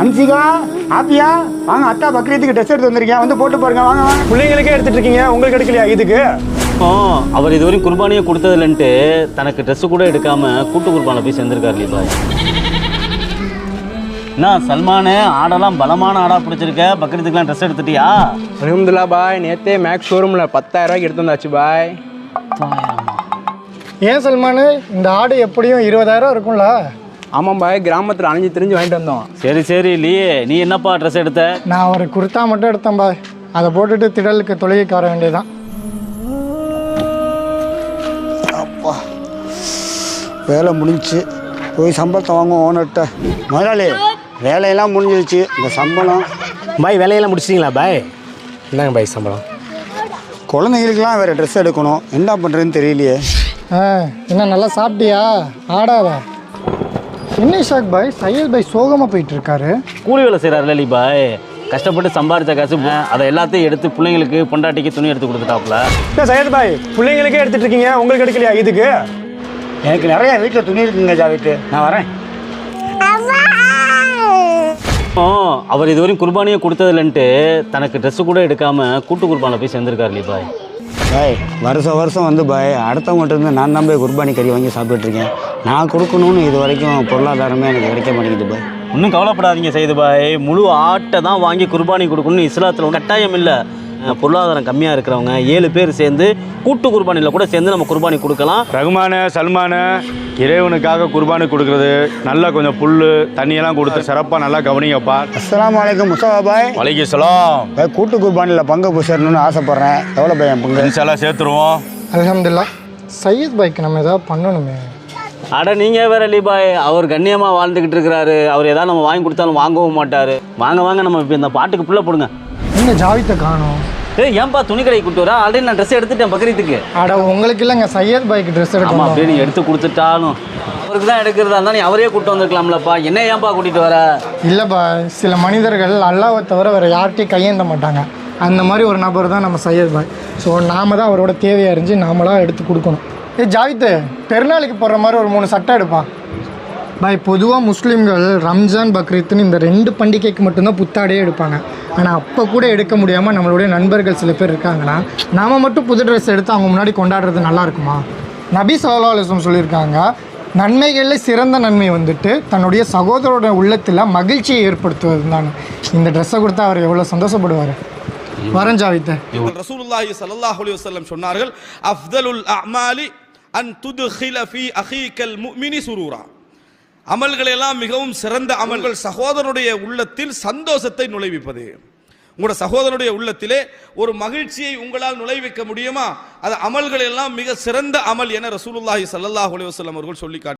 அன்சிகா ஆப்பியா வாங்க அத்தா பக்ரீத்துக்கு ட்ரெஸ் எடுத்து வந்திருக்கேன் வந்து போட்டு பாருங்க வாங்க வாங்க. பிள்ளைங்களுக்கே எடுத்துட்டு இருக்கீங்க. உங்களுக்கு எடுக்கலையா இதுக்கு? இப்போ அவர் இதுவரையும் குர்பானியை கொடுத்ததில்லன்ட்டு தனக்கு ட்ரெஸ் கூட எடுக்காம கூட்டு குர்பானில் போய் சேர்ந்திருக்காரு லீபாய் என்ன சல்மானு ஆடெல்லாம் பலமான ஆடா பிடிச்சிருக்க? பக்ரீத்துக்குலாம் ட்ரெஸ் எடுத்துட்டியா? அலமதுல்லா பாய் நேத்தே மேக்ஸ் ஷோரூமில் பத்தாயிரம் ரூபாய்க்கு எடுத்து வந்தாச்சு பாய். ஏன் சல்மானு இந்த ஆடு எப்படியும் இருபதாயிரம் இருக்கும்ல? ஆமாம் பாய் கிராமத்தில் அணிஞ்சு திரிஞ்சு வாங்கிட்டு வந்தோம். சரி சரி லீ நீ என்னப்பா ட்ரெஸ் எடுத்த? நான் ஒரு குர்த்தா மட்டும் எடுத்தேன் பாய். அதை போட்டுட்டு திடலுக்கு தொழுகைக்கு வர வேண்டியதுதான். வேலை முடிஞ்சுச்சு. போய் சம்பளத்தை வாங்குவோம் ஓனர்கிட்ட. முதலாளி வேலையெல்லாம் முடிஞ்சிருச்சு. இந்த சம்பளம். பாய் வேலையெல்லாம் முடிச்சிட்டீங்களா பாய்? என்னங்க பாய் சம்பளம்? குழந்தைங்களுக்குலாம் வேறு ட்ரெஸ் எடுக்கணும். என்ன பண்ணுறதுன்னு தெரியலையே. ஆ என்ன நல்லா சாப்பிட்டியா? ஆடாத. என்ன ஷாக் பாய் சையத் பாய் சோகமாக போயிட்டு இருக்காரு கூலி வேலை செய்கிறாருல லீபாய் கஷ்டப்பட்டு சம்பாரிச்ச காசு அதை எல்லாத்தையும் எடுத்து பிள்ளைங்களுக்கு பொண்டாட்டிக்கு துணி எடுத்து கொடுத்துட்டாப்புல. என்ன சையத் பாய் பிள்ளைங்களுக்கே எடுத்துட்டு இருக்கீங்க. உங்களுக்கு எடுக்கலையா இதுக்கு? எனக்கு நிறைய வீட்டில் துணி இருக்குங்க ஜாவிட்டு நான் வரேன். அவர் இதுவரையும் குர்பானியை கொடுத்ததில்லன்ட்டு தனக்கு ட்ரெஸ் கூட எடுக்காம கூட்டு குர்பானில் போய் சேர்ந்திருக்காரு லீபாய் பாய். வருஷம் வருஷம் வந்து பாய் அடுத்தவங்கள்ட்ட இருந்து நான் தான் போய் குர்பானி கறி வாங்கி சாப்பிட்டுருக்கேன் நான் கொடுக்கணும்னு இது வரைக்கும் பொருளாதாரமே எனக்கு கிடைக்க மாட்டேங்குது பாய். ஒன்றும் கவலைப்படாதீங்க செய்து பாய். முழு ஆட்டை தான் வாங்கி குர்பானி கொடுக்கணும்னு இஸ்லாத்தில் கட்டாயம் இல்லை. பொருளாதாரம் கம்மியாக இருக்கிறவங்க ஏழு பேர் சேர்ந்து கூட்டு குர்பானியில் கூட சேர்ந்து நம்ம குர்பானி கொடுக்கலாம். ரகுமானு சல்மானு இறைவனுக்காக குர்பானி கொடுக்கறது. நல்லா கொஞ்சம் புல் தண்ணியெல்லாம் கொடுத்து சிறப்பாக நல்லா கவனிங்கப்பா. அஸ்ஸலாமு அலைக்கும் முஸ்தபா பாய். வலைக்கு சலாம். கூட்டு குர்பானியில் பங்கு போய் சேரணும்னு ஆசைப்பட்றேன். எவ்வளோ பாய் என் பங்கு? சேர்த்துருவோம். அல்ஹம்துலில்லாஹ். சையத் பாய்க்கு நம்ம ஏதாவது பண்ணணுமே. அட நீங்கள் வேற லீபாய் அவர் கண்ணியமாக வாழ்ந்துக்கிட்டு இருக்கிறாரு. அவர் ஏதாவது நம்ம வாங்கி கொடுத்தாலும் வாங்கவும் மாட்டார். வாங்க வாங்க நம்ம இப்போ இந்த பாட்டுக்கு புள்ள போடுங்க. என்ன ஜாவித்தை காணும்? ஏய் ஏன்பா துணி கடைக்கு கூட்டு வரா? ஆல்ரெடி நான் ட்ரெஸ் எடுத்துட்டேன் பக்ரீத்துக்கு. அட உங்களுக்கு இல்லைங்க சையத் பாய்க்கு ட்ரெஸ் எடுக்கணும். அப்படியே நீ எடுத்து கொடுத்துட்டாலும். அவருக்கு தான் எடுக்கிறதா இருந்தால் நீ அவரே கூட்டு வந்திருக்கலாம்லப்பா. என்ன ஏன்பா கூட்டிகிட்டு வர? இல்லை பாய் சில மனிதர்கள் அல்லாவை தவிர வேறு யார்கிட்டையும் கையேந்த மாட்டாங்க. அந்த மாதிரி ஒரு நபர் தான் நம்ம சையத் பாய். ஸோ நாம தான் அவரோட தேவையை அறிஞ்சு நாமளா எடுத்து கொடுக்கணும். ஏ ஜாவித்து பெருநாளுக்கு போடுற மாதிரி ஒரு மூணு சட்டை எடுப்பான் பாய் பொதுவாக முஸ்லீம்கள் ரம்ஜான் பக்ரீத்னு இந்த ரெண்டு பண்டிகைக்கு மட்டும்தான் புத்தாடையே எடுப்பாங்க. ஆனால் அப்போ கூட எடுக்க முடியாமல் நம்மளுடைய நண்பர்கள் சில பேர் இருக்காங்கன்னா நாம் மட்டும் புது ட்ரெஸ் எடுத்து அவங்க முன்னாடி கொண்டாடுறது நல்லா இருக்குமா? நபி சல்லா அலுவலம் சொல்லியிருக்காங்க நன்மைகளில் சிறந்த நன்மை வந்துட்டு தன்னுடைய சகோதரோட உள்ளத்தில் மகிழ்ச்சியை ஏற்படுத்துவது தான். இந்த ட்ரெஸ்ஸை கொடுத்தா அவர் எவ்வளோ சந்தோஷப்படுவார்? வரேன் ரசூலுல்லாஹி சல்லாஹ் அலி வசல்லம் சொன்னார்கள் அஃதலுல் அமாலி அன் துது ஃபீ அகீக்கல் முஃமினி சுரூரா. அமல்கள் எல்லாம் மிகவும் சிறந்த அமல்கள் சகோதரனுடைய உள்ளத்தில் சந்தோஷத்தை நுழைவிப்பது. உங்களோட சகோதரனுடைய உள்ளத்திலே ஒரு மகிழ்ச்சியை உங்களால் நுழைவிக்க முடியுமா? அது அமல்கள் எல்லாம் மிக சிறந்த அமல் என ரசூலுல்லாஹி சல்லாஹ் அலுவலம் அவர்கள் சொல்லி